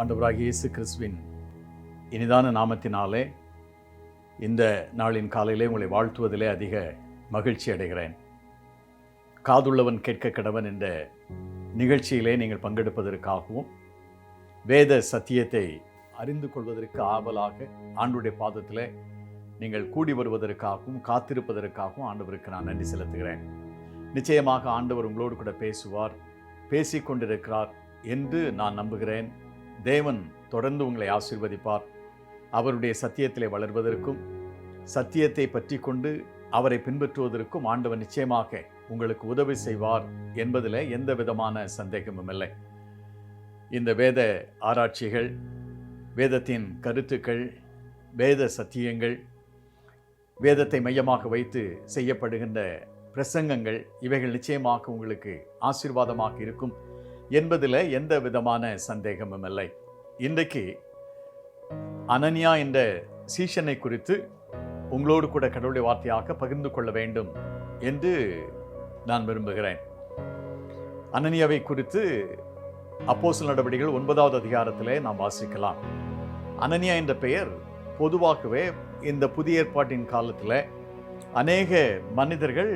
ஆண்டவராகிய இயேசு கிறிஸ்துவின் இனிதான நாமத்தினாலே இந்த நாளின் காலையிலே உங்களை வாழ்த்துவதிலே அதிக மகிழ்ச்சி அடைகிறேன். காதுள்ளவன் கேட்க கடவன் என்ற நிகழ்ச்சியிலே நீங்கள் பங்கெடுப்பதற்காகவும் வேத சத்தியத்தை அறிந்து கொள்வதற்கு ஆவலாக ஆண்டுடைய பாதத்திலே நீங்கள் கூடி வருவதற்காகவும் காத்திருப்பதற்காகவும் ஆண்டவருக்கு நான் நன்றி செலுத்துகிறேன். நிச்சயமாக ஆண்டவர் உங்களோடு கூட பேசுவார் பேசிக்கொண்டிருக்கிறார் என்று நான் நம்புகிறேன். தேவன் தொடர்ந்து உங்களை ஆசிர்வதிப்பார். அவருடைய சத்தியத்திலே வளர்வதற்கும் சத்தியத்தை பற்றி கொண்டு அவரை பின்பற்றுவதற்கும் ஆண்டவர் நிச்சயமாக உங்களுக்கு உதவி செய்வார் என்பதில் எந்த விதமான சந்தேகமும் இல்லை. இந்த வேத ஆராய்ச்சிகள் வேதத்தின் கருத்துக்கள் வேத சத்தியங்கள் வேதத்தை மையமாக வைத்து செய்யப்படுகின்ற பிரசங்கங்கள் இவைகள் நிச்சயமாக உங்களுக்கு ஆசீர்வாதமாக இருக்கும். என்பதில் எந்த விதமான சந்தேகமும் இல்லை. இன்றைக்கு அனன்யா என்ற சீஷனை குறித்து உங்களோடு கூட கடவுளுடைய வார்த்தையாக பகிர்ந்து கொள்ள வேண்டும் என்று நான் விரும்புகிறேன். அனனியாவை குறித்து அப்போசல் நடவடிக்கைகள் ஒன்பதாவது அதிகாரத்திலே நாம் வாசிக்கலாம். அனனியா என்ற பெயர் பொதுவாகவே இந்த புதிய ஏற்பாட்டின் காலத்தில் அநேக மனிதர்கள்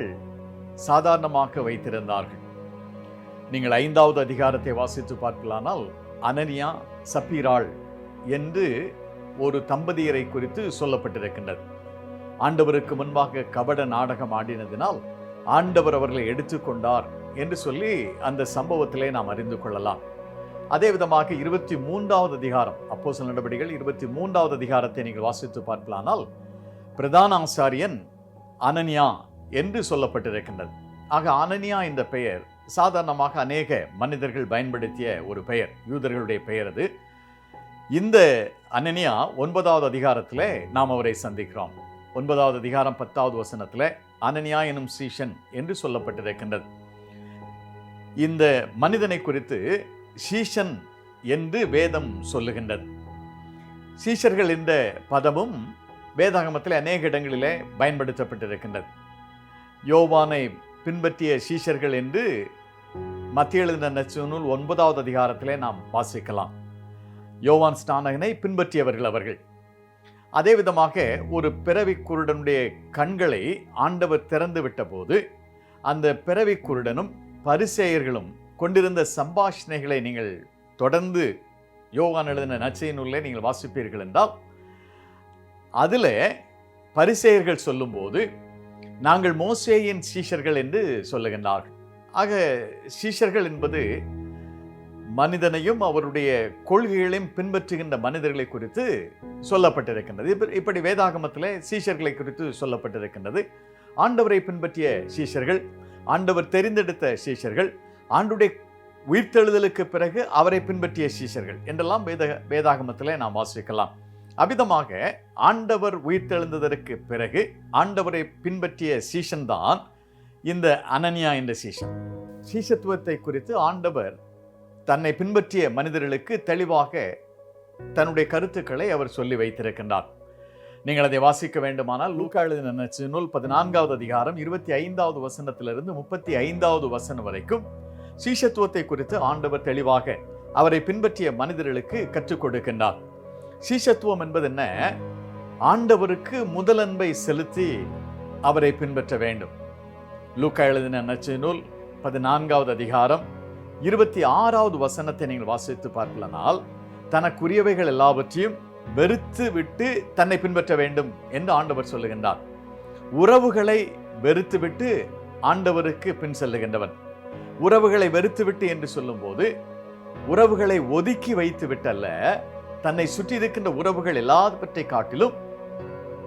சாதாரணமாக வைத்திருந்தார்கள். நீங்கள் ஐந்தாவது அதிகாரத்தை வாசித்து பார்க்கலானால் அனனியா சப்பீராள் என்று ஒரு தம்பதியரை குறித்து சொல்லப்பட்டிருக்கின்றது. ஆண்டவருக்கு முன்பாக கபட நாடகம் ஆடினதினால் ஆண்டவர் அவர்களை எடுத்துக்கொண்டார் என்று சொல்லி அந்த சம்பவத்திலே நாம் அறிந்து கொள்ளலாம். அதே விதமாக இருபத்தி மூன்றாவது அதிகாரம் அப்போ சில நடவடிக்கைகள் இருபத்தி மூன்றாவது அதிகாரத்தை நீங்கள் வாசித்து பார்க்கலானால் பிரதான ஆசாரியன் அனன்யா என்று சொல்லப்பட்டிருக்கின்றது. ஆக அனன்யா என்ற பெயர் சாதாரணமாக அநேக மனிதர்கள் பயன்படுத்திய ஒரு பெயர் யூதர்களுடைய பெயர் அது. இந்த அனனியா ஒன்பதாவது அதிகாரத்தில் நாம் அவரை சந்திக்கிறோம். ஒன்பதாவது அதிகாரம் பத்தாவது வசனத்தில் அனனியா எனும் சீஷன் என்று சொல்லப்பட்டிருக்கின்றது. இந்த மனிதனை குறித்து சீஷன் என்று வேதம் சொல்லுகின்றது. சீஷர்கள் என்ற பதமும் வேதாகமத்தில் அநேக இடங்களிலே பயன்படுத்தப்பட்டிருக்கின்றது. யோவானை பின்பற்றிய சீஷர்கள் என்று மத்திய எழுதின நூல் ஒன்பதாவது அதிகாரத்திலே நாம் வாசிக்கலாம். யோவான் ஸ்நானகனை பின்பற்றியவர்கள் அவர்கள். அதே விதமாக ஒரு பிறவி குருடனுடைய கண்களை ஆண்டவர் திறந்து விட்டபோது அந்த பிறவி குருடனும் பரிசேயர்களும் கொண்டிருந்த சம்பாஷணைகளை நீங்கள் தொடர்ந்து யோகான் எழுதின நச்சையினுள்ளே நீங்கள் வாசிப்பீர்கள் என்றால் அதில் பரிசேயர்கள் சொல்லும்போது நாங்கள் மோசேயின் சீஷர்கள் என்று சொல்லுகின்றார்கள். ஆக சீஷர்கள் என்பது மனிதனையும் அவருடைய கொள்கைகளையும் பின்பற்றுகின்ற மனிதர்களை குறித்து சொல்லப்பட்டிருக்கின்றது. இப்படி வேதாகமத்தில் சீஷர்களை குறித்து சொல்லப்பட்டிருக்கின்றது. ஆண்டவரை பின்பற்றிய சீஷர்கள் ஆண்டவர் தெரிந்தெடுத்த சீஷர்கள் ஆண்டுடைய உயிர்த்தெழுதலுக்கு பிறகு அவரை பின்பற்றிய சீஷர்கள் என்றெல்லாம் வேத வேதாகமத்தில் நாம் வாசிக்கலாம். அவ்விதமாக ஆண்டவர் உயிர்த்தெழுந்ததற்கு பிறகு ஆண்டவரை பின்பற்றிய சீசன் தான் இந்த அனன்யா என்ற சீஷன். சீசத்துவத்தை குறித்து ஆண்டவர் தன்னை பின்பற்றிய மனிதர்களுக்கு தெளிவாக தன்னுடைய கருத்துக்களை அவர் சொல்லி வைத்திருக்கின்றார். நீங்கள் அதை வாசிக்க வேண்டுமானால் லூக்கா எழுதின நூல் பதினான்காவது அதிகாரம் இருபத்தி ஐந்தாவது வசனத்திலிருந்து முப்பத்தி ஐந்தாவது வசனம் வரைக்கும் சீஷத்துவத்தை குறித்து ஆண்டவர் தெளிவாக அவரை பின்பற்றிய மனிதர்களுக்கு கற்றுக் கொடுக்கின்றார். சீஷத்துவம் என்பது என்ன? ஆண்டவருக்கு முதலன்பை செலுத்தி அவரை பின்பற்ற வேண்டும். லூக்கா எழுதின நற்செய்தி நூல் பதினான்காவது அதிகாரம் இருபத்தி ஆறாவது வசனத்தை நீங்கள் வாசித்து பார்க்கலனால் தனக்குரியவைகள் எல்லாவற்றையும் வெறுத்து விட்டு தன்னை பின்பற்ற வேண்டும் என்று ஆண்டவர் சொல்லுகின்றார். உறவுகளை வெறுத்து விட்டு ஆண்டவருக்கு பின் செல்லுகின்றவன். உறவுகளை வெறுத்து விட்டு என்று சொல்லும்போது உறவுகளை ஒதுக்கி வைத்து விட்டல்ல தன்னை சுற்றி இருக்கின்ற உறவுகள் எல்லாவற்றை காட்டிலும்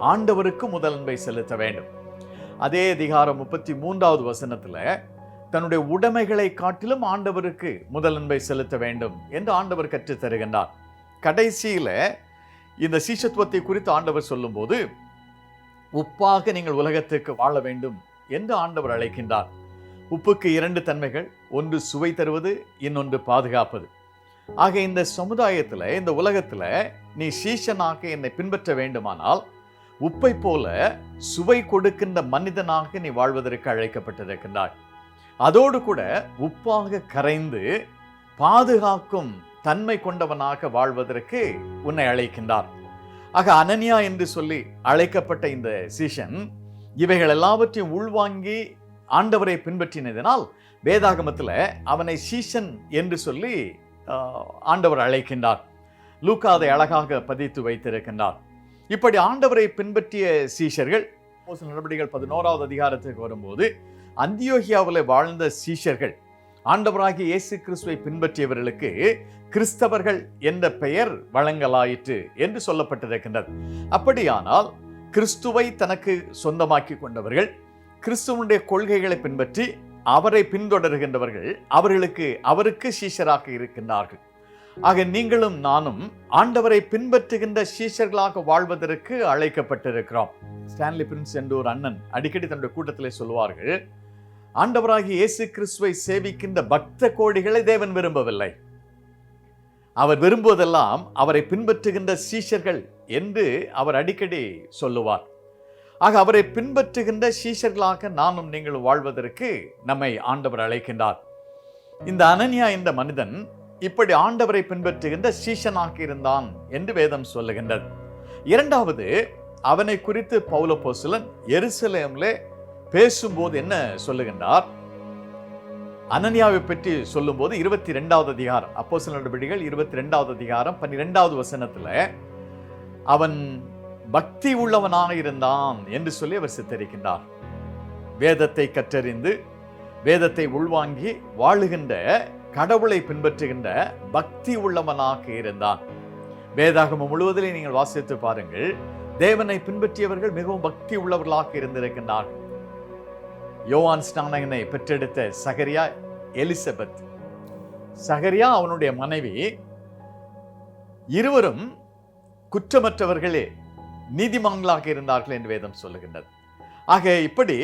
ஆண்டவருக்கு முதலன்பை செலுத்த வேண்டும். அதே அதிகாரம் முப்பத்தி மூன்றாவது வசனத்தில் தன்னுடைய உடைமைகளை காட்டிலும் ஆண்டவருக்கு முதலன்பை செலுத்த வேண்டும் என்று ஆண்டவர் கற்றுத் தருகின்றார். கடைசியில் இந்த சீஷத்துவத்தை குறித்து ஆண்டவர் சொல்லும்போது உப்பாக நீங்கள் உலகத்துக்கு வாழ வேண்டும் என்று ஆண்டவர் அழைக்கின்றார். உப்புக்கு இரண்டு தன்மைகள் ஒன்று சுவை தருவது இன்னொன்று பாதுகாப்பது. ஆக இந்த சமுதாயத்தில் இந்த உலகத்தில் நீ சீஷனாக என்னை பின்பற்ற வேண்டுமானால் உப்பை போல சுவை கொடுக்கின்ற மனிதனாக நீ வாழ்வதற்கு அழைக்கப்பட்டிருக்கின்றாய். அதோடு கூட உப்பாக கரைந்து பாதுகாக்கும் தன்மை கொண்டவனாக வாழ்வதற்கு உன்னை அழைக்கின்றார். ஆக அனன்யா என்று சொல்லி அழைக்கப்பட்ட இந்த சீஷன் இவைகள் எல்லாவற்றையும் உள்வாங்கி ஆண்டவரை பின்பற்றினதினால் வேதாகமத்தில் அவனை சீசன் என்று சொல்லி ஆண்டவர் அழைக்கின்றார். லூக்கா அதை அழகாக பதித்து வைத்திருக்கின்றார். இப்படி ஆண்டவரை பின்பற்றிய சீஷர்கள் அப்போஸ்தலர் நடவடிக்கைகள் பதினோராவது அதிகாரத்துக்கு வரும்போது அந்தியோகியாவில் வாழ்ந்த சீஷர்கள் ஆண்டவராகிய இயேசு கிறிஸ்துவை பின்பற்றியவர்களுக்கு கிறிஸ்தவர்கள் என்ற பெயர் வழங்கலாயிற்று என்று சொல்லப்பட்டிருக்கின்றது. அப்படியானால் கிறிஸ்துவை தனக்கு சொந்தமாக்கி கொண்டவர்கள் கிறிஸ்துவனுடைய கொள்கைகளை பின்பற்றி அவரை பின்தொடர்கின்றவர்கள் அவர்களுக்கு அவருக்கு சீஷராக இருக்கின்றார்கள். ஆக நீங்களும் நானும் ஆண்டவரை பின்பற்றுகின்ற சீஷர்களாக வாழ்வதற்கு அழைக்கப்பட்டிருக்கிறோம். ஸ்டான்லி பிரின்ஸ் என்ற ஒரு அண்ணன் அடிக்கடி தன்னுடைய கூட்டத்திலே சொல்வார்கள் ஆண்டவராகி இயேசு கிறிஸ்துவை சேவிக்கின்ற பக்த கோடிகளை தேவன் விரும்பவில்லை. அவர் விரும்புவதெல்லாம் அவரை பின்பற்றுகின்ற சீஷர்கள் என்று அவர் அடிக்கடி சொல்லுவார். ஆக அவரை பின்பற்றுகின்ற சீஷர்களாக நானும் நீங்கள் வாழ்வதற்கு நம்மை ஆண்டவர் அழைக்கின்றார். இந்த அனன்யா என்ற மனிதன் இப்படி ஆண்டவரை பின்பற்றுகின்ற சீஷனாக இருந்தான் என்று வேதம் சொல்லுகின்றது. இரண்டாவது அவனை குறித்து பௌலப்போஸ்தலன் எருசலேம்ல பேசும்போது என்ன சொல்லுகின்றார்? அனன்யாவை பற்றி சொல்லும்போது இருபத்தி ரெண்டாவது அதிகாரம் அப்போ சில நடவடிக்கைகள் இருபத்தி ரெண்டாவது அதிகாரம் பன்னிரெண்டாவது வசனத்துல அவன் பக்தி உள்ளவனாக இருந்தான் என்று சொல்லி அவர் சித்தரிக்கின்றார். வேதத்தை கற்றறிந்து வேதத்தை உள்வாங்கி வாழுகின்ற கடவுளை பின்பற்றுகின்ற பக்தி உள்ளவனாக இருந்தான் வேதாகமம் முழுவதிலே நீங்கள் வாசித்து பாருங்கள். தேவனை பின்பற்றியவர்கள் மிகவும் பக்தி உள்ளவர்களாக இருந்திருக்கின்றார்கள். யோவான் ஸ்நானகனை பெற்றெடுத்த சகரியா எலிசபெத். சகரியா அவனுடைய மனைவி. இருவரும் குற்றமற்றவர்களே. நீதிமான்களாக இருந்தார்கள் என்று வேதம் சொல்லுகின்றது. ஆக இப்படி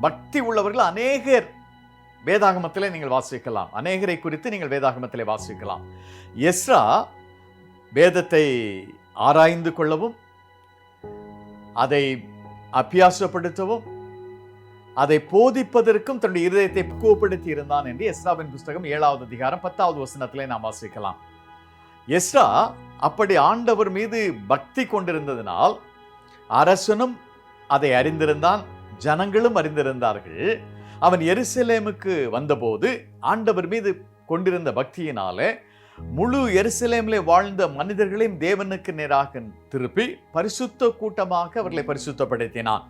பக்தி உள்ளவர்கள் அநேகர் வேதாகமத்திலே நீங்கள் வாசிக்கலாம். அநேகரை குறித்து நீங்கள் வேதாகமத்திலே வாசிக்கலாம். எஸ்ரா வேதத்தை ஆராய்ந்து கொள்ளவும் அதை அபியாசப்படுத்தவும் அதை போதிப்பதற்கும் தன்னுடைய இருதயத்தை பக்குவப்படுத்தி இருந்தான் என்று எஸ்ராவின் புஸ்தகம் ஏழாவது அதிகாரம் பத்தாவது வசனத்திலே நாம் வாசிக்கலாம். எஸ்ரா அப்படி ஆண்டவர் மீது பக்தி கொண்டிருந்ததினால் அரசனும் அதை அறிந்திருந்தான் ஜனங்களும் அறிந்திருந்தார்கள். அவன் எருசலேமுக்கு வந்தபோது ஆண்டவர் மீது கொண்டிருந்த பக்தியினாலே முழு எருசலேமிலே வாழ்ந்த மனிதர்களையும் தேவனுக்கு நேராக திருப்பி பரிசுத்த கூட்டமாக அவர்களை பரிசுத்தப்படுத்தினான்.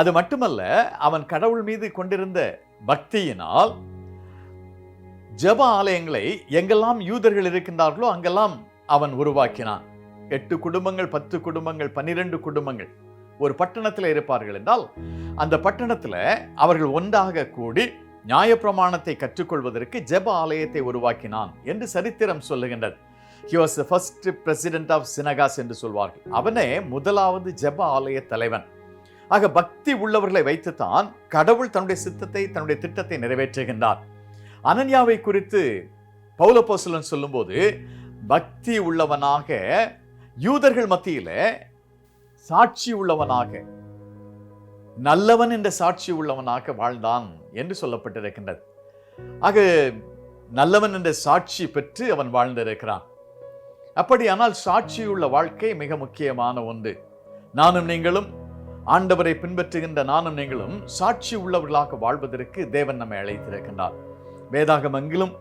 அது மட்டுமல்ல அவன் கடவுள் மீது கொண்டிருந்த பக்தியினால் ஜெப ஆலயங்களை எங்கெல்லாம் யூதர்கள் இருக்கின்றார்களோ அங்கெல்லாம் அவன் உருவாக்கினான். எட்டு குடும்பங்கள் பத்து குடும்பங்கள் பன்னிரண்டு குடும்பங்கள். ஒரு பட்டணத்தில் இருப்பார்கள் என்றால் அந்த பட்டணத்தில் அவர்கள் ஒன்றாக கூடி நியாயப்பிரமாணத்தை கற்றுக்கொள்வதற்கு ஜெப ஆலயத்தை உருவாக்கினான் என்று சரித்திரம் சொல்லுகின்றது. He was the first president of synagogues என்று சொல்வார்கள். அவனே முதலாவது ஜெப ஆலய தலைவன். ஆக பக்தி உள்ளவர்களை வைத்துத்தான் கடவுள் தன்னுடைய சித்தத்தை தன்னுடைய திட்டத்தை நிறைவேற்றுகின்றார். அனன்யாவை குறித்து பௌலபோசலன் சொல்லும்போது பக்தி உள்ளவனாக யூதர்கள் மத்தியில சாட்சி உள்ளவனாக நல்லவன் என்ற சாட்சி உள்ளவனாக வாழ்ந்தான் என்று சொல்லப்பட்டிருக்கின்றது. ஆக நல்லவன் என்ற சாட்சி பெற்று அவன் வாழ்ந்திருக்கிறான். அப்படியானால் சாட்சியுள்ள வாழ்க்கை மிக முக்கியமான ஒன்று. நானும் நீங்களும் ஆண்டவரை பின்பற்றுகின்ற நானும் நீங்களும் சாட்சி உள்ளவர்களாக வாழ்வதற்கு தேவன் நம்மை அழைத்திருக்கின்றார். வேதாகமங்கிலும்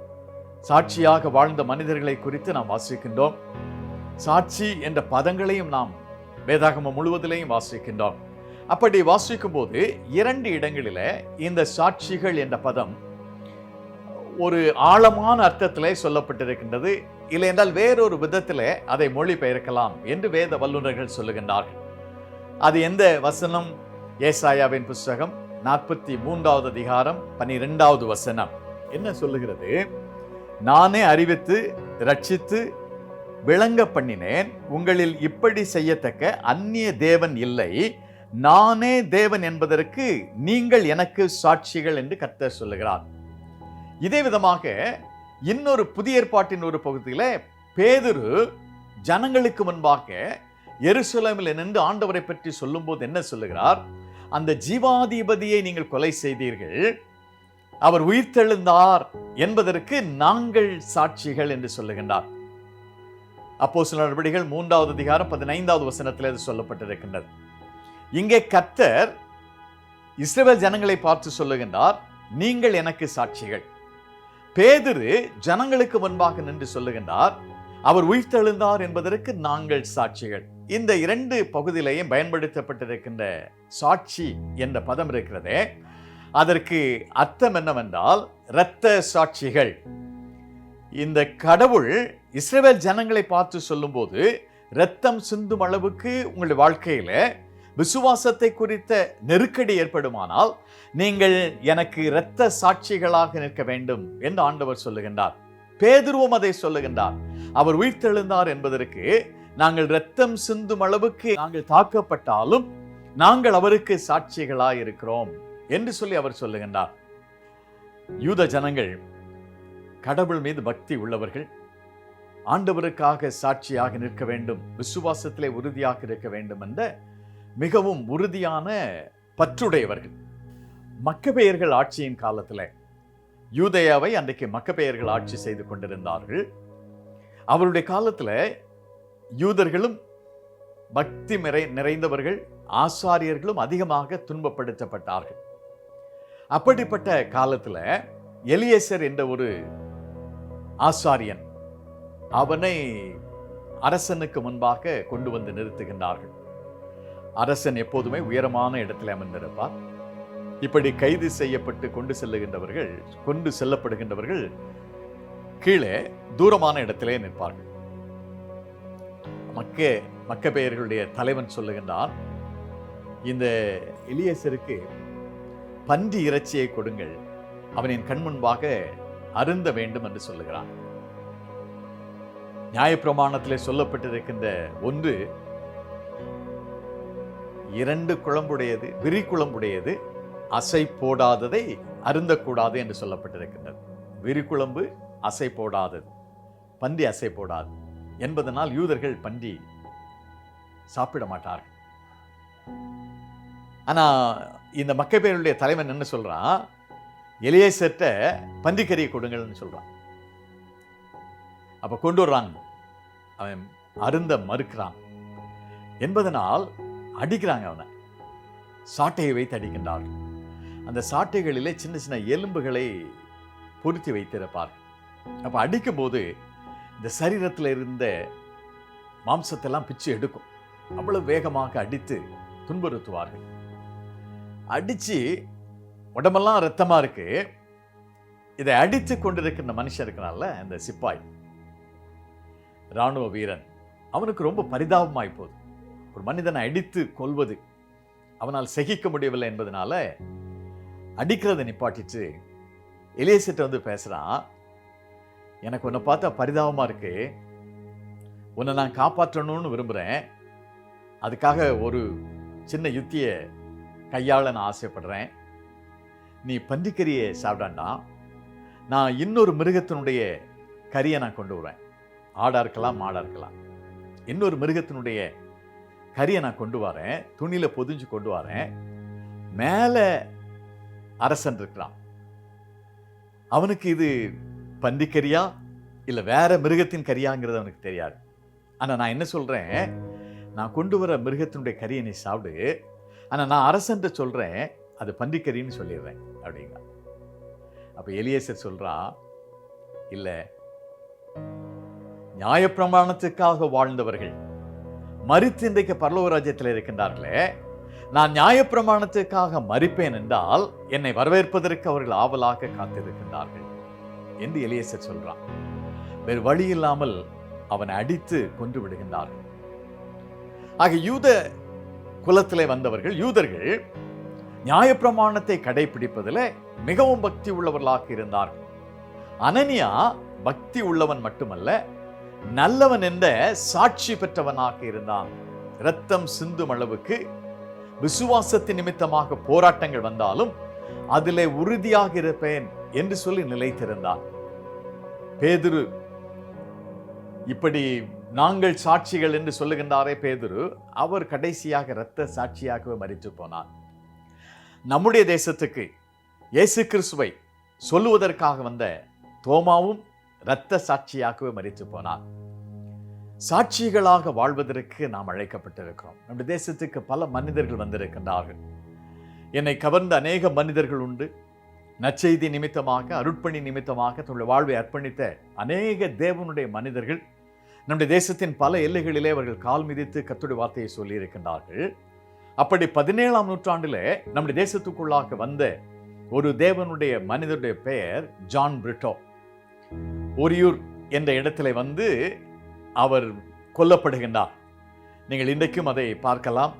சாட்சியாக வாழ்ந்த மனிதர்களை குறித்து நாம் வாசிக்கின்றோம். சாட்சி என்ற பதங்களையும் நாம் வேதாகமம் முழுவதிலையும் வாசிக்கின்றோம். அப்படி வாசிக்கும் போது இரண்டு இடங்களில் இந்த சாட்சிகள் என்ற பதம் ஒரு ஆழமான அர்த்தத்திலே சொல்லப்பட்டிருக்கின்றது. இல்லை என்றால் வேறொரு விதத்தில் அதை மொழிபெயர்க்கலாம் என்று வேத வல்லுநர்கள் சொல்லுகின்றார்கள். அது எந்த வசனம்? ஏசாயாவின் புஸ்தகம் நாற்பத்தி மூன்றாவது அதிகாரம் பன்னிரெண்டாவது வசனம். என்ன சொல்லுகிறது? நானே அறிவித்து ரட்சித்து விளங்க பண்ணினேன். உங்களில் இப்படி செய்யத்தக்க அந்நிய தேவன் இல்லை. நானே தேவன் என்பதற்கு நீங்கள் எனக்கு சாட்சிகள் என்று கர்த்தர் சொல்லுகிறார். இதே விதமாக இன்னொரு புதிய ஏற்பாட்டின் ஒரு பகுதியில் பேதுரு ஜனங்களுக்கு முன்பாக எருசலமில் நின்று ஆண்டவரை பற்றி சொல்லும்போது என்ன சொல்லுகிறார்? அந்த ஜீவாதிபதியை நீங்கள் கொலை செய்தீர்கள். அவர் உயிர்த்தெழுந்தார் என்பதற்கு நாங்கள் சாட்சிகள் என்று சொல்லுகின்றார். அப்போ சில நடவடிக்கைகள் மூன்றாவது அதிகாரம் பதினைந்தாவது வசனத்தில் இது சொல்லப்பட்டிருக்கின்றது. இங்கே கத்தர் இஸ்ரேல் ஜனங்களை பார்த்து சொல்லுகின்றார் நீங்கள் எனக்கு சாட்சிகள். பேதுரு ஜனங்களுக்கு முன்பாக நின்று சொல்லுகின்றார் அவர் உயிர்த்தெழுந்தார் என்பதற்கு நாங்கள் சாட்சிகள். இந்த இரண்டு பகுதியிலையும் பயன்படுத்தப்பட்டிருக்கின்ற சாட்சி என்ற பதம் இருக்கிறதே. அதற்கு அர்த்தம் என்னவென்றால் இரத்த சாட்சிகள். இந்த கடவுள் இஸ்ரேல் ஜனங்களை பார்த்து சொல்லும்போது இரத்தம் சிந்தும் அளவுக்கு உங்களுடைய வாழ்க்கையில விசுவாசத்தை குறித்த நெருக்கடி ஏற்படுமானால் நீங்கள் எனக்கு இரத்த சாட்சிகளாக நிற்க வேண்டும் என்று ஆண்டவர் சொல்லுகின்றார். பேதுருவம் அதை சொல்லுகின்றார். அவர் உயிர்த்தெழுந்தார் என்பதற்கு நாங்கள் இரத்தம் சிந்தும் அளவுக்கு நாங்கள் தாக்கப்பட்டாலும் நாங்கள் அவருக்கு சாட்சிகளாக இருக்கிறோம் என்று சொல்லி அவர் சொல்லுகின்றார். யூத ஜனங்கள் கடவுள் மீது பக்தி உள்ளவர்கள் ஆண்டவருக்காக சாட்சியாக நிற்க வேண்டும் விசுவாசத்திலே உறுதியாக இருக்க வேண்டும் என்ற மிகவும் உறுதியான பற்றுடையவர்கள். மக்கபெயர்கள் ஆட்சியின் காலத்தில் யூதையாவை அன்றைக்கு மக்கபெயர்கள் ஆட்சி செய்து கொண்டிருந்தார்கள். அவருடைய காலத்தில் யூதர்களும் பக்தி நிறை நிறைந்தவர்கள் ஆசாரியர்களும் அதிகமாக துன்பப்படுத்தப்பட்டார்கள். அப்படிப்பட்ட காலத்தில் எலியேசர் என்ற ஒரு ஆசாரியன் அவனை அரசனுக்கு முன்பாக கொண்டு வந்து நிறுத்துகின்றார்கள். அரசன் எப்போதுமே உயரமான இடத்தில் அமர்ந்திருப்பார். இப்படி கைது செய்யப்பட்டு கொண்டு செல்லுகின்றவர்கள் கொண்டு செல்லப்படுகின்றவர்கள் கீழே தூரமான இடத்திலே நிற்பார்கள். மக்க மக்க பெயர்களுடைய தலைவன் சொல்லுகின்றான் இந்த எலியேசருக்கு பன்றி இறைச்சியை கொடுங்கள். அவனின் கண் முன்பாக அருந்த வேண்டும் என்று சொல்லுகிறான். நியாயப்பிரமாணத்திலே சொல்லப்பட்டிருக்கின்ற ஒன்று இரண்டு குழம்புடையது விரி குழம்புடையது அசை போடாததை அருந்தக்கூடாது என்று சொல்லப்பட்டிருக்கின்றது. விரி குழம்பு அசை போடாதது. பன்றி அசை போடாது. என்பதனால் யூதர்கள் பன்றி சாப்பிட மாட்டார்கள். ஆனா இந்த மக்கப்பேருடைய தலைவன் என்ன சொல்றான்? எலியேசர்ட்ட பன்றிக்கறியை கொடுங்கள்னு சொல்றான். அப்போ கொண்டு வர்றாங்க. அவன் அருந்த மறுக்கிறான். என்பதனால் அடிக்கிறாங்க அவனை. சாட்டையை வைத்து அடிக்கின்றார்கள் அந்த சாட்டைகளிலே சின்ன சின்ன எலும்புகளை பொருத்தி வைத்திருப்பார். அப்போ அடிக்கும்போது இந்த சரீரத்தில் இருந்த மாம்சத்தெல்லாம் பிச்சு எடுக்கும். அவ்வளவு வேகமாக அடித்து துன்புறுத்துவார்கள். அடித்து உடம்பெல்லாம் ரத்தமாக இருக்கு. இதை அடித்து கொண்டிருக்கிற மனுஷன் இருக்கிறான்ல அந்த சிப்பாய். ராணுவ வீரன். அவனுக்கு ரொம்ப பரிதாபமாய் போகுது. ஒரு மனிதனை அடித்து கொள்வது அவனால் சகிக்க முடியவில்லை என்பதனால அடிக்கிறதை நிப்பாட்டிட்டு எலியசிட்ட வந்து பேசுகிறான் எனக்கு உன்னை பார்த்தா பரிதாபமாக இருக்கு. உன்னை நான் காப்பாற்றணும்னு விரும்புகிறேன் அதுக்காக ஒரு சின்ன யுத்தியை கையாள நான் ஆசைப்படுறேன். நீ பன்றிக்கறியை சாப்பிடாண்டா நான் இன்னொரு மிருகத்தினுடைய கறியை நான் கொண்டு வரேன் ஆடா இருக்கலாம் மாடா இருக்கலாம். இன்னொரு மிருகத்தினுடைய கறியை நான் கொண்டு வரேன். துணியில் பொதிஞ்சு கொண்டு வரேன். மேலே அரசன் இருக்கிறான் அவனுக்கு இது பன்றிக்கறியா? இல்லை வேற மிருகத்தின் கறியாங்கிறது அவனுக்கு தெரியாது. ஆனால் நான் என்ன சொல்கிறேன் நான் கொண்டு வர மிருகத்தினுடைய கறியை நீ சாப்பிடு. ஆனால் நான் அரசன்ட்டு சொல்றேன் அது பன்றிக்கறின்னு சொல்லிடுறேன் அப்படிங்க அப்போ எலியேசர் சொல்றா இல்லை நியாயப்பிரமாணத்துக்காக வாழ்ந்தவர்கள் மறித்து இன்றைக்கு பரலோக ராஜ்யத்தில் இருக்கின்றார்களே நான் நியாயப்பிரமாணத்துக்காக மறிப்பேன் என்றால் என்னை வரவேற்பதற்கு அவர்கள் ஆவலாக காத்திருக்கின்றார்கள் என்று எலியேசர் சொல்கிறான் வேறு வழி இல்லாமல் அவனை அடித்து கொன்று விடுகின்றார்கள். ஆக யூத குலத்திலே வந்தவர்கள் யூதர்கள் நியாயப்பிரமாணத்தை கடைபிடிப்பதில் மிகவும் பக்தி உள்ளவர்களாக இருந்தார்கள். அனனியா பக்தி உள்ளவன் மட்டுமல்ல நல்லவன் என்ற சாட்சி பெற்றவனாக இருந்தான். இரத்தம் சிந்தும் அளவுக்கு விசுவாசத்தின் நிமித்தமாக போராட்டங்கள் வந்தாலும் அதிலே உறுதியாக இருப்பேன் என்று சொல்லி நிலைத்திருந்தான். பேதுரு இப்படி நாங்கள் சாட்சிகள் என்று சொல்லுகின்றாரே பேதுரு அவர் கடைசியாக இரத்த சாட்சியாகவே மறித்து போனார். நம்முடைய தேசத்துக்கு இயேசு கிறிஸ்துவை சொல்லுவதற்காக வந்த தோமாவும் இரத்த சாட்சியாகவே மறித்து போனார். சாட்சிகளாக வாழ்வதற்கு நாம் அழைக்கப்பட்டிருக்கிறோம். நம்முடைய தேசத்துக்கு பல மனிதர்கள் வந்திருக்கின்றார்கள். என்னை கவர்ந்த அநேக மனிதர்கள் உண்டு. நற்செய்தி நிமித்தமாக அருட்பணி நிமித்தமாக தன்னுடைய வாழ்வை அர்ப்பணித்த அநேக தேவனுடைய மனிதர்கள் நம்முடைய தேசத்தின் பல எல்லைகளிலே அவர்கள் கால் மிதித்து கத்துடைய வார்த்தையை சொல்லியிருக்கின்றார்கள். அப்படி பதினேழாம் நூற்றாண்டிலே நம்முடைய தேசத்துக்குள்ளாக வந்த ஒரு தேவனுடைய மனிதருடைய பெயர் ஜான் பிரிட்டோ. ஒரியூர் என்ற இடத்துல வந்து அவர் கொல்லப்படுகின்றார். நீங்கள் இன்றைக்கும் அதை பார்க்கலாம்.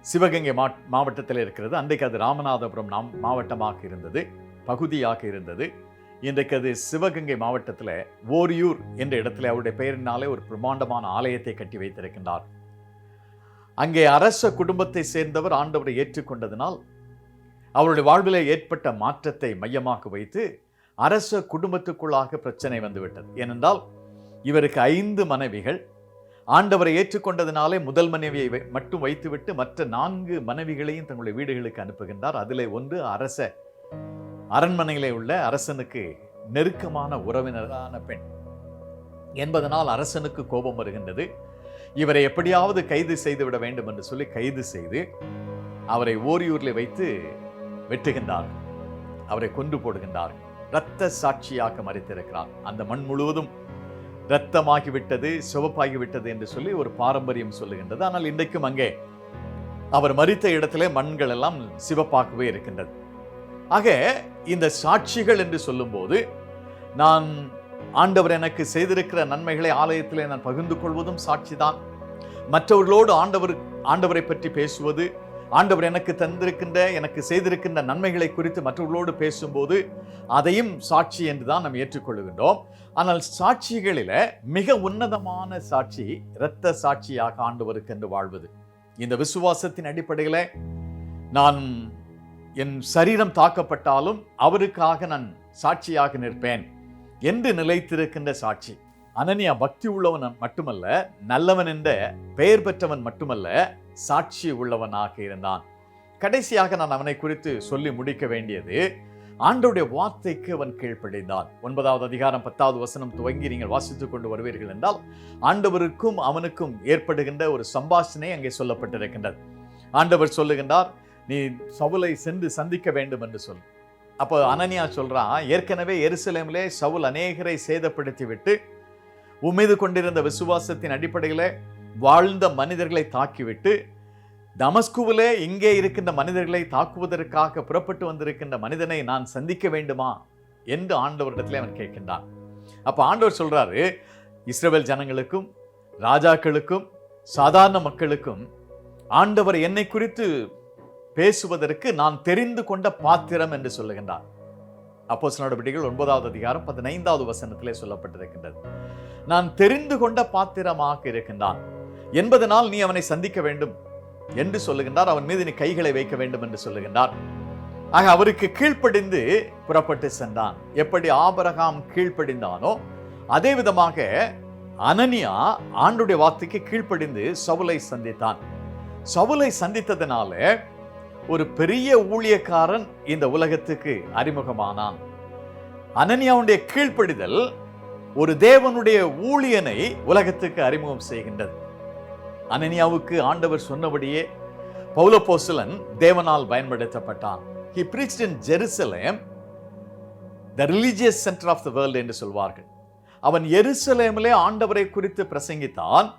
சிவகங்கை மா மாவட்டத்தில் இருக்கிறது. அன்றைக்கு அது ராமநாதபுரம் நாம் மாவட்டமாக இருந்தது பகுதியாக இருந்தது. இன்றைக்கு அது சிவகங்கை மாவட்டத்தில் ஓரியூர் என்ற இடத்துல அவருடைய பெயரினாலே ஒரு பிரம்மாண்டமான ஆலயத்தை கட்டி வைத்திருக்கின்றார். அங்கே அரச குடும்பத்தை சேர்ந்தவர் ஆண்டவரை ஏற்றுக்கொண்டதினால் அவருடைய வாழ்வில் ஏற்பட்ட மாற்றத்தை மையமாக வைத்து அரச குடும்பத்துக்குள்ளாக பிரச்சனை வந்துவிட்டது. ஏனென்றால் இவருக்கு ஐந்து மனைவிகள். ஆண்டவரை ஏற்றுக்கொண்டதினாலே முதல் மனைவியை வை- மட்டும் வைத்துவிட்டு மற்ற நான்கு மனைவிகளையும் தங்களுடைய வீடுகளுக்கு அனுப்புகின்றார். அதில் ஒன்று அரச அரண்மனையிலே உள்ள அரசனுக்கு நெருக்கமான உறவினரான பெண். என்பதனால் அரசனுக்கு கோபம் வருகின்றது. இவரை எப்படியாவது கைது செய்து விட வேண்டும் என்று சொல்லி கைது செய்து அவரை ஓரியூரில் வைத்து வெட்டுகின்றார். அவரை கொன்று போடுகின்றார். இரத்த சாட்சியாக மறைத்திருக்கிறார். அந்த மண் முழுவதும் இரத்தமாகிவிட்டது சிவப்பாகிவிட்டது என்று சொல்லி ஒரு பாரம்பரியம் சொல்லுகின்றது. ஆனால் இன்றைக்கும் அங்கே அவர் மறித்த இடத்திலே மண்கள் எல்லாம் சிவப்பாகவே இருக்கின்றது. ஆக இந்த சாட்சிகள் என்று சொல்லும்போது நான் ஆண்டவர் எனக்கு செய்திருக்கிற நன்மைகளை ஆலயத்தில் நான் பகிர்ந்து கொள்வதும் சாட்சி தான் மற்றவர்களோடு ஆண்டவர் ஆண்டவரை பற்றி பேசுவது ஆண்டவர் எனக்கு தந்திருக்கின்ற எனக்கு செய்திருக்கின்ற நன்மைகளை குறித்து மற்றவர்களோடு பேசும்போது அதையும் சாட்சி என்று தான் நாம் ஏற்றுக்கொள்கின்றோம். ஆனால் சாட்சிகளில் மிக உன்னதமான சாட்சி இரத்த சாட்சியாக ஆண்டவருக்கு என்று வாழ்வது. இந்த விசுவாசத்தின் அடிப்படையில் நான் என் சரீரம் தாக்கப்பட்டாலும் அவருக்காக நான் சாட்சியாக நிற்பேன் என்று நிலைத்திருக்கின்ற சாட்சி. அனனியா பக்தி உள்ளவன் மட்டுமல்ல நல்லவன் என்ற பெயர் பெற்றவன் மட்டுமல்ல சாட்சி உள்ளவனாக இருந்தான். கடைசியாக நான் அவனை குறித்து சொல்லி முடிக்க வேண்டியது ஆண்டோடைய வார்த்தைக்கு அவன் கீழ்ப்படைந்தான். ஒன்பதாவது அதிகாரம் பத்தாவது வசனம் துவங்கி நீங்கள் வாசித்துக் கொண்டு வருவீர்கள் என்றால் ஆண்டவருக்கும் அவனுக்கும் ஏற்படுகின்ற ஒரு சம்பாஷணை அங்கே சொல்லப்பட்டிருக்கின்றது. ஆண்டவர் சொல்லுகின்றார் நீ சவுலை சென்று சந்திக்க வேண்டும் என்று சொல். அப்போ அனனியா சொல்கிறான் ஏற்கனவே எருசலேமிலே சவுல் அநேகரை சேதப்படுத்தி விட்டு உம்மீது கொண்டிருந்த விசுவாசத்தின் அடிப்படையில் வாழ்ந்த மனிதர்களை தாக்கிவிட்டு தமஸ்குவிலே இங்கே இருக்கின்ற மனிதர்களை தாக்குவதற்காக புறப்பட்டு வந்திருக்கின்ற மனிதனை நான் சந்திக்க வேண்டுமா? என்று ஆண்டவரிடத்தில் அவன் கேட்கின்றான். அப்போ ஆண்டவர் சொல்கிறாரு இஸ்ரேல் ஜனங்களுக்கும் ராஜாக்களுக்கும் சாதாரண மக்களுக்கும் ஆண்டவர் என்னை குறித்து பேசுவதற்கு நான் தெரிந்து கொண்ட பாத்திரம் என்று சொல்லுகின்றார். அப்போ நடவடிக்கைகள் ஒன்பதாவது அதிகாரம் பதினைந்தாவது வசனத்திலே சொல்லப்பட்டிருக்கின்றது. நான் தெரிந்து கொண்ட பாத்திரமாக இருக்கின்றான். என்பதனால் நீ அவனை சந்திக்க வேண்டும் என்று சொல்லுகின்றார். அவன் மீது நீ கைகளை வைக்க வேண்டும் என்று சொல்லுகின்றார். ஆக அவருக்கு கீழ்ப்படிந்து புறப்பட்டு சென்றான். எப்படி ஆபரகாம் கீழ்ப்படிந்தானோ அதே விதமாக அனனியா ஆண்டுடைய வார்த்தைக்கு கீழ்ப்படிந்து சவுலை சந்தித்தான். சவுலை சந்தித்ததனால ஒரு பெரிய ஊழியக்காரன் இந்த உலகத்துக்கு அறிமுகமானான். அனன்யாவுடைய கீழ்ப்படிதல் ஒரு தேவனுடைய ஊழியனை உலகத்துக்கு அறிமுகம் செய்கின்றது. அனனியாவுக்கு ஆண்டவர் சொன்னபடியே பௌலபோசலன் தேவனால் பயன்படுத்தப்பட்டான். He preached in Jerusalem the religious centre of the world என்று சொல்வார்கள். அவன் எருசலேமிலே ஆண்டவரை குறித்து பிரசங்கித்தான்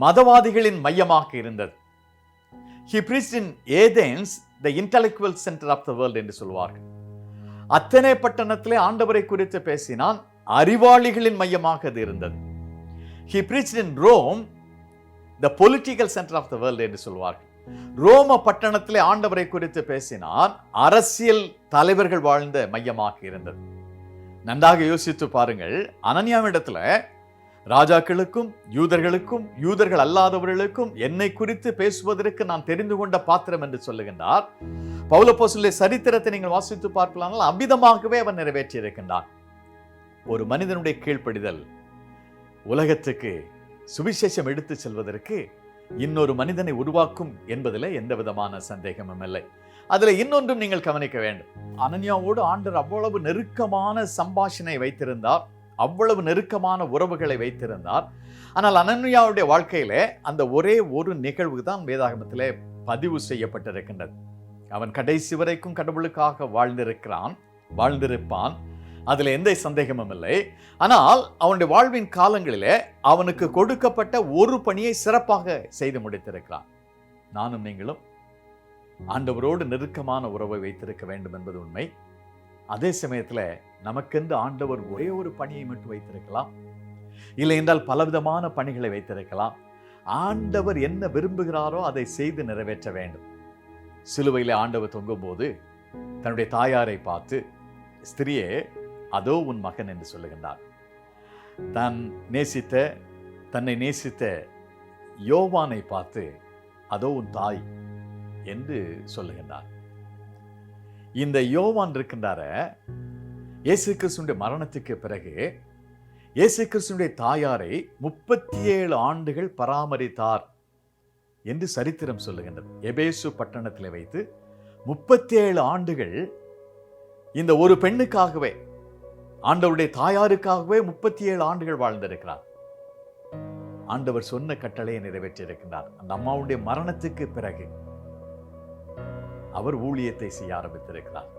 மதவாதிகளின் மையமாக இருந்தது. He preached in Athens the intellectual centre of the world என்று சொல்வார்கள் அத்தனை பட்டணத்திலே ஆண்டவரை குறித்து பேசினான் அறிவாளிகளின் மையமாக அது இருந்தது. He preached in Rome the political centre of the world என்று சொல்வார்கள் ரோம பட்டணத்திலே ஆண்டவரை குறித்து பேசினால் அரசியல் தலைவர்கள் வாழ்ந்த மையமாக இருந்தது. நன்றாக யோசித்து பாருங்கள் அனன்யாவிடத்துல ராஜாக்களுக்கும் யூதர்களுக்கும் யூதர்கள் அல்லாதவர்களுக்கும் என்னை குறித்து பேசுவதற்கு நான் தெரிந்து கொண்ட பாத்திரம் என்று சொல்லுகின்றார். பௌலப்போஸ்தலருடைய சரித்திரத்தை நீங்கள் வாசித்து பார்க்கலானால் அமிதமாகவே அவன் நிறைவேற்றியிருக்கின்றான் ஒரு மனிதனுடைய கீழ்ப்படிதல் உலகத்துக்கு சுவிசேஷம் எடுத்து செல்வதற்கு இன்னொரு மனிதனை உருவாக்கும் என்பதில் எந்த விதமான சந்தேகமும் இல்லை. அதுல இன்னொன்றும் நீங்கள் கவனிக்க வேண்டும். அனன்யாவோடு ஆண்டர் அவ்வளவு நெருக்கமான சம்பாஷணை வைத்திருந்தார். அவ்வளவு நெருக்கமான உறவுகளை வைத்திருந்தார். ஆனால் அனன்யாவுடைய வாழ்க்கையிலே அந்த ஒரே ஒரு நிகழ்வு தான் வேதாகமத்திலே பதிவு செய்யப்பட்டிருக்கின்றது. அவன் கடைசி வரைக்கும் கடவுளுக்காக வாழ்ந்திருக்கிறான் வாழ்ந்திருப்பான். அதில் எந்த சந்தேகமும் இல்லை. ஆனால் அவனுடைய வாழ்வின் காலங்களிலே அவனுக்கு கொடுக்கப்பட்ட ஒரு பணியை சிறப்பாக செய்து முடித்திருக்கிறான். நானும் நீங்களும் ஆண்டவரோடு நெருக்கமான உறவை வைத்திருக்க வேண்டும் என்பது உண்மை. அதே சமயத்தில் நமக்கென்று ஆண்டவர் ஒரே ஒரு பணியை மட்டும் வைத்திருக்கலாம். இல்லை என்றால் பலவிதமான பணிகளை வைத்திருக்கலாம். ஆண்டவர் என்ன விரும்புகிறாரோ அதை செய்து நிறைவேற்ற வேண்டும். சிலுவையில் ஆண்டவர் தொங்கும்போது தன்னுடைய தாயாரை பார்த்து ஸ்திரியே அதோ உன் மகன் என்று சொல்லுகின்றார். தான் நேசித்த தன்னை நேசித்த யோவானை பார்த்து அதோ உன் தாய் என்று சொல்லுகின்றார். இந்த யோவான் இருக்கின்றார இயேசு கிறிஸ்துடைய மரணத்துக்கு பிறகு இயேசு கிறிஸ்துடைய தாயாரை முப்பத்தி ஏழு ஆண்டுகள் பராமரித்தார் என்று சரித்திரம் சொல்லுகின்றது. எபேசு பட்டணத்தில் வைத்து முப்பத்தி ஏழு ஆண்டுகள் இந்த ஒரு பெண்ணுக்காகவே ஆண்டவருடைய தாயாருக்காகவே முப்பத்தி ஏழு ஆண்டுகள் வாழ்ந்திருக்கிறார். ஆண்டவர் சொன்ன கட்டளையை நிறைவேற்றியிருக்கிறார் அந்த அம்மாவுடைய மரணத்துக்கு பிறகு அவர் ஊழியத்தை செய்ய ஆரம்பித்திருக்கிறார்.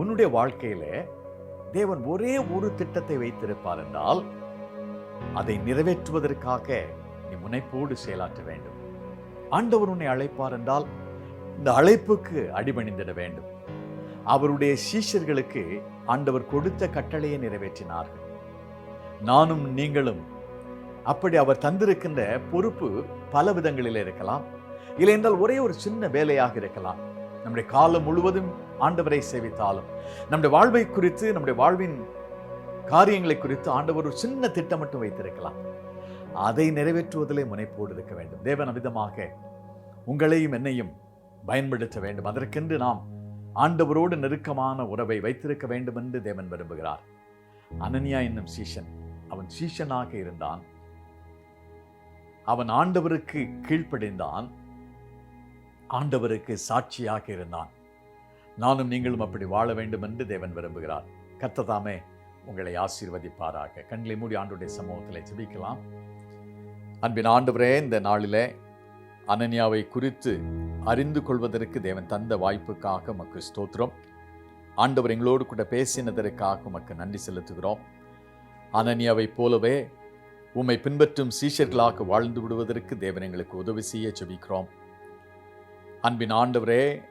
உன்னுடைய வாழ்க்கையில தேவன் ஒரே ஒரு திட்டத்தை வைத்திருப்பார் என்றால் அதை நிறைவேற்றுவதற்காக நீ முனைப்போடு செயலாற்ற வேண்டும். ஆண்டவர் உன்னை அழைப்பார் என்றால் இந்த அழைப்புக்கு அடிபணிந்திட வேண்டும். அவருடைய சீஷர்களுக்கு ஆண்டவர் கொடுத்த கட்டளையை நிறைவேற்றினார்கள். நானும் நீங்களும் அப்படி அவர் தந்திருக்கின்ற பொறுப்பு பல விதங்களில் இருக்கலாம். இல்லை என்றால் ஒரே ஒரு சின்ன வேலையாக இருக்கலாம். நம்முடைய காலம் முழுவதும் ஆண்டவரை சேவித்தாலும். நம்முடைய வாழ்வை குறித்து நம்முடைய வாழ்வின் காரியங்களை குறித்து ஆண்டவர் ஒரு சின்ன திட்டம் மட்டும் வைத்திருக்கலாம். அதை நிறைவேற்றுவதிலே முனைப்போடு இருக்க வேண்டும். தேவன் அவிதமாக உங்களையும் என்னையும் பயன்படுத்த வேண்டும். அதற்கென்று நாம் ஆண்டவரோடு நெருக்கமான உறவை வைத்திருக்க வேண்டும் என்று தேவன் விரும்புகிறார். அனன்யா என்னும் சீஷன் அவன் சீஷனாக இருந்தான். அவன் ஆண்டவருக்கு கீழ்ப்படிந்தான். ஆண்டவருக்கு சாட்சியாக இருந்தான். நானும் நீங்களும் அப்படி வாழ வேண்டும் என்று தேவன் விரும்புகிறார். கத்ததாமே உங்களை ஆசீர்வதிப்பாராக. கண்களை மூடி ஆண்டுடைய சமூகத்தில் ஜபிக்கலாம். அன்பின் ஆண்டவரே இந்த நாளிலே அனன்யாவை குறித்து அறிந்து கொள்வதற்கு தேவன் தந்த வாய்ப்புக்காக உமக்கு ஸ்தோத்திரம். ஆண்டவர் எங்களோடு கூட பேசினதற்காக உமக்கு நன்றி செலுத்துகிறோம். அனன்யாவை போலவே உம்மை பின்பற்றும் சீஷர்களாக வாழ்ந்து விடுவதற்கு தேவன் எங்களுக்கு உதவி செய்ய ஜபிக்கிறோம். அன்பின் ஆண்டவரே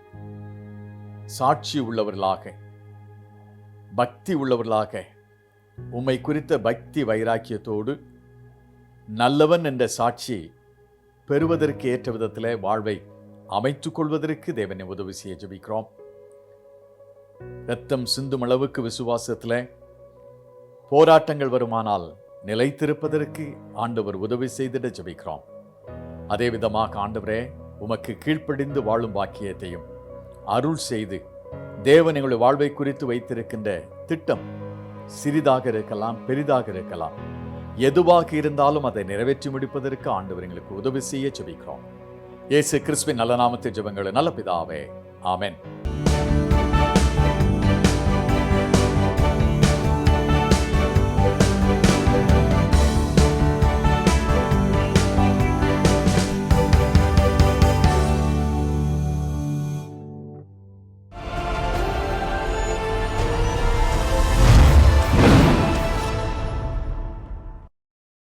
சாட்சி உள்ளவர்களாக பக்தி உள்ளவர்களாக உம்மை குறித்த பக்தி வைராக்கியத்தோடு நல்லவன் என்ற சாட்சி பெறுவதற்கு ஏற்ற விதத்தில் வாழ்வை அமைத்துக் கொள்வதற்கு தேவனை உதவி செய்ய ஜபிக்கிறோம். ரத்தம் சிந்தும் அளவுக்கு விசுவாசத்தில் போராட்டங்கள் வருமானால் நிலைத்திருப்பதற்கு ஆண்டவர் உதவி செய்திட ஜபிக்கிறோம். அதே விதமாக ஆண்டவரே உமக்கு கீழ்ப்படிந்து வாழும் பாக்கியத்தையும் அருள் செய்து தேவன் எங்களுடைய வாழ்வை குறித்து வைத்திருக்கின்ற திட்டம் சிறிதாக இருக்கலாம் பெரிதாக இருக்கலாம். எதுவாக இருந்தாலும் அதை நிறைவேற்றி முடிப்பதற்கு ஆண்டவர் எங்களுக்கு உதவி செய்ய ஜெபிக்கிறோம். இயேசு கிறிஸ்துவின் நல்ல நாமத்தை ஜெபங்கள் நல்ல பிதாவே ஆமென்.